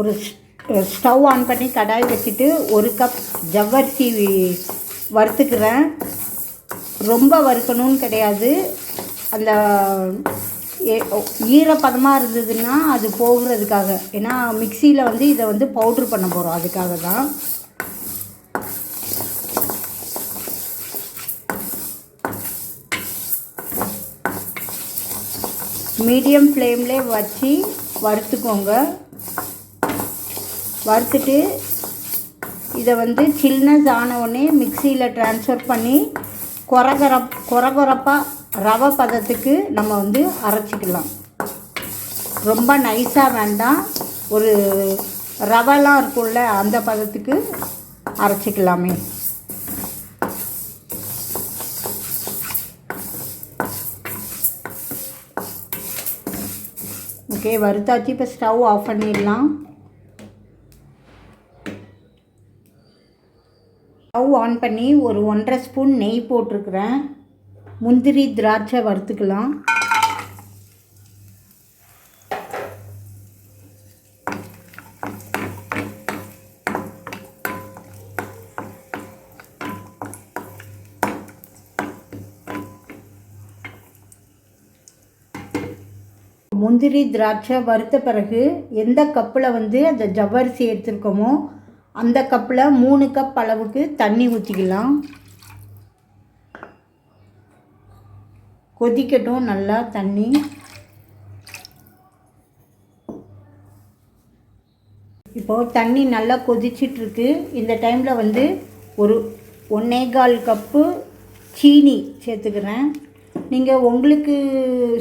ஒரு stove on பண்ணி கடாய் வச்சுட்டு ஒரு கப் ஜவ்வரிசி வறுத்துக்கிறேன். ரொம்ப வறுக்கணும்னு கிடையாது. அந்த ஈரப்பதமாக இருந்ததுன்னா அது போகிறதுக்காக. ஏன்னா மிக்சியில் வந்து இதை வந்து பவுட்ரு பண்ண போகிறோம் அதுக்காக தான். மீடியம் ஃப்ளேம்லே வச்சு வறுத்துக்கோங்க. வறுத்துட்டு இதை வந்து சில்னஸ் ஆனவுடனே மிக்சியில் ட்ரான்ஸ்ஃபர் பண்ணி கொரகர குறகுறப்பாக ரவை பதத்துக்கு நம்ம வந்து அரைச்சிக்கலாம். ரொம்ப நைஸாக வேண்டாம். ஒரு ரவைலாம் இருக்கும்ல அந்த பதத்துக்கு அரைச்சிக்கலாமே. ஓகே வறுத்தாச்சு இப்போ ஸ்டவ் ஆஃப் பண்ணிடலாம். ஸ்டவ் ஆன் பண்ணி ஒரு ஒன்றரை ஸ்பூன் நெய் போட்டிருக்கிறேன். முந்திரி திராட்சை வறுத்துக்கலாம். முந்திரி திராட்சை வறுத்த பிறகு எந்த கப்பில் வந்து அந்த ஜவ்வரிசி எடுத்திருக்கோமோ அந்த கப்பில் மூணு கப் அளவுக்கு தண்ணி ஊற்றிக்கலாம் கொதிக்கட்டும் நல்லா தண்ணி. இப்போது தண்ணி நல்லா கொதிச்சிட்ருக்கு. இந்த டைமில் வந்து ஒரு ஒன்னே கால் கப்பு சீனி சேர்த்துக்கிறேன். நீங்கள் உங்களுக்கு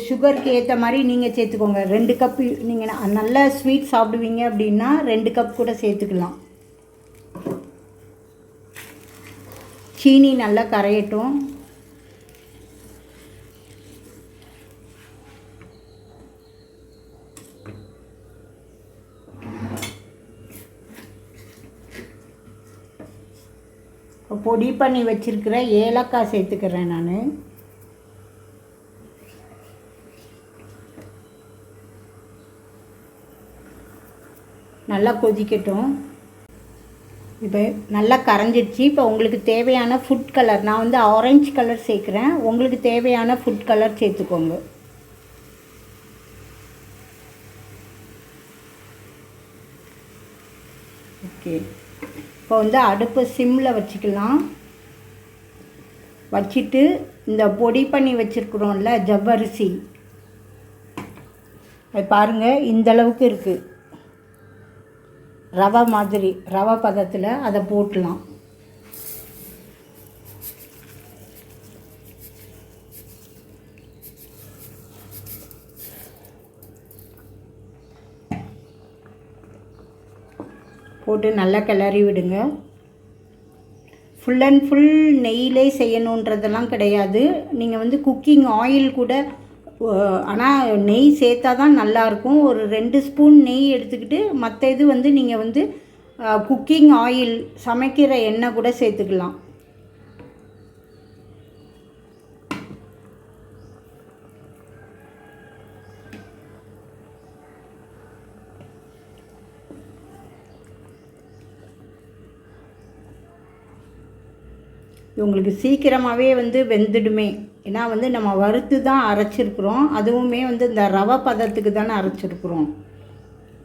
சுகருக்கு ஏற்ற மாதிரி நீங்கள் சேர்த்துக்கோங்க. ரெண்டு கப்பு நீங்கள் நல்லா ஸ்வீட் சாப்பிடுவீங்க அப்படின்னா ரெண்டு கப் கூட சேர்த்துக்கலாம். சீனி நல்லா கரையட்டும். பொடி பண்ணி வச்சிருக்கிற ஏலக்காய் சேர்த்துக்கிறேன் நான். நல்லா கொதிக்கட்டும். இப்போ நல்லா கரைஞ்சிடுச்சு. இப்போ உங்களுக்கு தேவையான ஃபுட் கலர் நான் வந்து ஆரஞ்சு கலர் சேர்க்குறேன். உங்களுக்கு தேவையான ஃபுட் கலர் சேர்த்துக்கோங்க. ஓகே இப்போ வந்து அடுப்பு சிம்மில் வச்சுக்கலாம். வச்சுட்டு இந்த பொடி பண்ணி வச்சுருக்குறோம்ல ஜவ்வரிசி. அது பாருங்கள் இந்த அளவுக்கு இருக்குது ரவை மாதிரி ரவை பதத்தில் அதை போட்டலாம் போட்டு நல்லா கிளறி விடுங்க. ஃபுல் அண்ட் ஃபுல் நெய்யிலே செய்யணுன்றதெல்லாம் கிடையாது. நீங்கள் வந்து குக்கிங் ஆயில் கூட ஆனால் நெய் சேர்த்தா தான் நல்லாயிருக்கும். ஒரு ரெண்டு ஸ்பூன் நெய் எடுத்துக்கிட்டு மற்ற இது வந்து நீங்கள் வந்து குக்கிங் ஆயில் சமைக்கிற எண்ணெய் கூட சேர்த்துக்கலாம். உங்களுக்கு சீக்கிரமாகவே வந்து வெந்துடுமே. ஏன்னா வந்து நம்ம வறுத்து தான் அரைச்சிருக்கிறோம். அதுவுமே வந்து இந்த ரவை பதத்துக்கு தானே அரைச்சிருக்கிறோம்.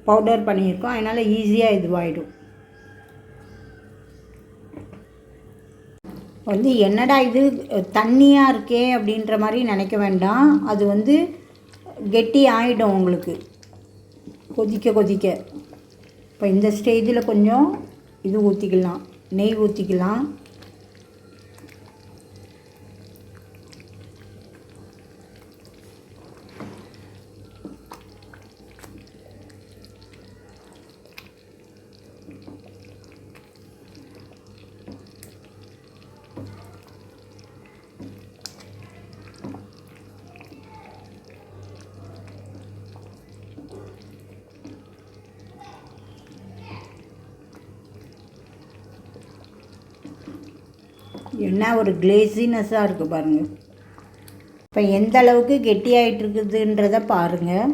பவுடர் பண்ணியிருக்கோம். அதனால் ஈஸியாக இதுவாகிடும் வந்து என்னடா இது தண்ணியாக இருக்கே அப்படின்ற மாதிரி நினைக்க வேண்டாம். அது வந்து கெட்டி ஆகிடும் உங்களுக்கு. கொதிக்க கொதிக்க. இப்போ இந்த ஸ்டேஜில் கொஞ்சம் இது ஊற்றிக்கலாம் நெய் ஊற்றிக்கலாம் என்ன ஒரு கிளேசினஸ்ஸாக இருக்குது பாருங்கள் இப்போ எந்த அளவுக்கு கெட்டியாகிட்டு இருக்குதுன்றத பாருங்கள்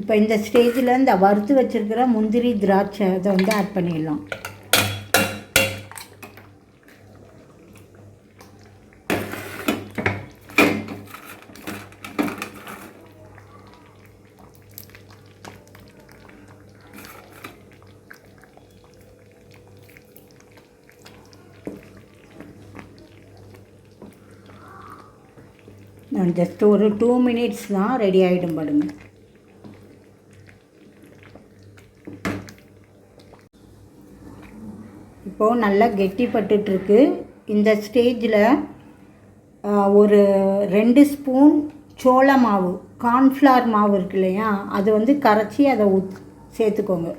இப்போ இந்த ஸ்டேஜில் இந்த வறுத்து வச்சுருக்கிற முந்திரி திராட்சை அதை வந்து ஆட் பண்ணிடலாம். நான் ஜஸ்ட் ஒரு டூ மினிட்ஸ் தான் ரெடி ஆகிடும் பாருங்க. இப்போது நல்லா கெட்டிப்பட்டுட்ருக்கு. இந்த ஸ்டேஜில் ஒரு ரெண்டு ஸ்பூன் சோள மாவு கார்ன்ஃப்ளவர் மாவு இருக்கு இல்லையா? அது வந்து கரைச்சி அதை ஊத் சேர்த்துக்கோங்க.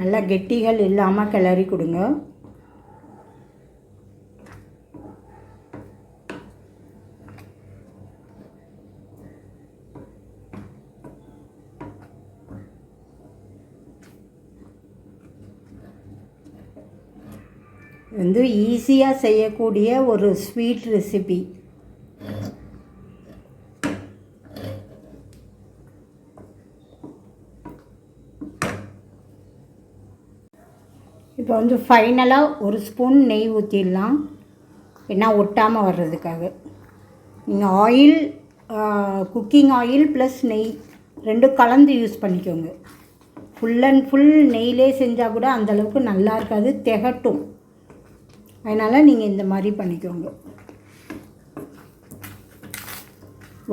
நல்லா கெட்டிகள் இல்லாமல் கிளறி கொடுங்க. வந்து ஈஸியாக செய்யக்கூடிய ஒரு ஸ்வீட் ரெசிபி கொஞ்சம் வந்து ஃபைனலாக ஒரு ஸ்பூன் நெய் ஊற்றிடலாம் ஏன்னா ஒட்டாமல் வர்றதுக்காக. நீங்கள் ஆயில் குக்கிங் ஆயில் ப்ளஸ் நெய் ரெண்டும் கலந்து யூஸ் பண்ணிக்கோங்க. ஃபுல் அண்ட் ஃபுல் நெய்லே செஞ்சால் கூட அந்தளவுக்கு நல்லா இருக்காது திகட்டும். அதனால் நீங்கள் இந்த மாதிரி பண்ணிக்கோங்க.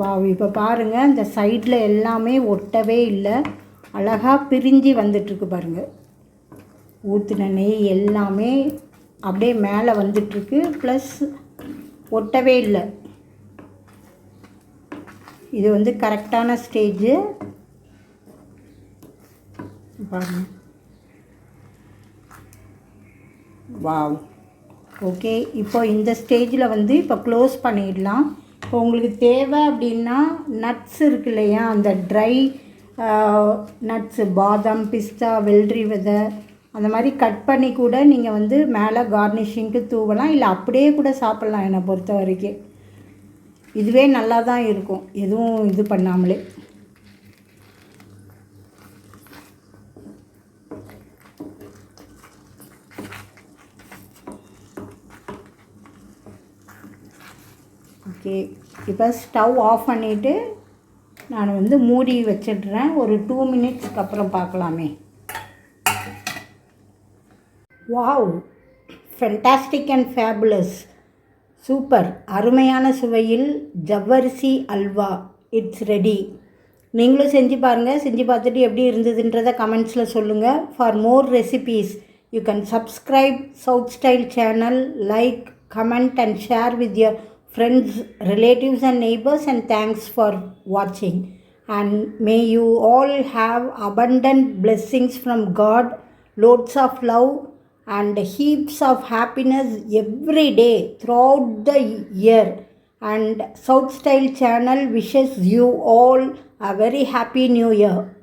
வா இப்போ பாருங்கள் இந்த சைடில் எல்லாமே ஒட்டவே இல்லை. அழகாக பிரிஞ்சு வந்துட்டுருக்கு பாருங்கள் ஊற்றின நெய் எல்லாமே அப்படியே மேலே வந்துட்டுருக்கு. ப்ளஸ் ஒட்டவே இல்லை. இது வந்து கரெக்டான ஸ்டேஜு பாருங்க. வாவ் ஓகே இப்போ இந்த ஸ்டேஜில் வந்து இப்போ க்ளோஸ் பண்ணிடலாம். இப்போ உங்களுக்கு தேவை அப்படின்னா நட்ஸ் இருக்கு இல்லையா? அந்த ட்ரை நட்ஸு பாதாம் பிஸ்தா வெள்ளரி விதை அந்த மாதிரி கட் பண்ணி கூட நீங்கள் வந்து மேலே கார்னிஷிங்க்கு தூவலாம் இல்லை அப்படியே கூட சாப்பிட்லாம் என்னை பொறுத்த வரைக்கும். இதுவே நல்லா தான் இருக்கும். எதுவும் இது பண்ணாமலே. ஓகே இப்போ ஸ்டவ் ஆஃப் பண்ணிவிட்டு நான் வந்து மூடி வச்சிடுறேன். ஒரு டூ மினிட்ஸ்க்கு அப்புறம் பார்க்கலாமே. Wow fantastic and fabulous super. அருமையான சுவையில் ஜவ்வரிசி அல்வா. இட்ஸ் ரெடி நீங்களும் செஞ்சு பாருங்கள் செஞ்சு பார்த்துட்டு எப்படி இருந்ததுன்றதை கமெண்ட்ஸில் சொல்லுங்கள் for more recipes you can subscribe south style channel like comment and share with your friends relatives and neighbours and thanks for வாட்சிங் and may you all have abundant blessings from God lots of love and heaps of happiness every day throughout the year. And South Style channel wishes you all a very happy new year.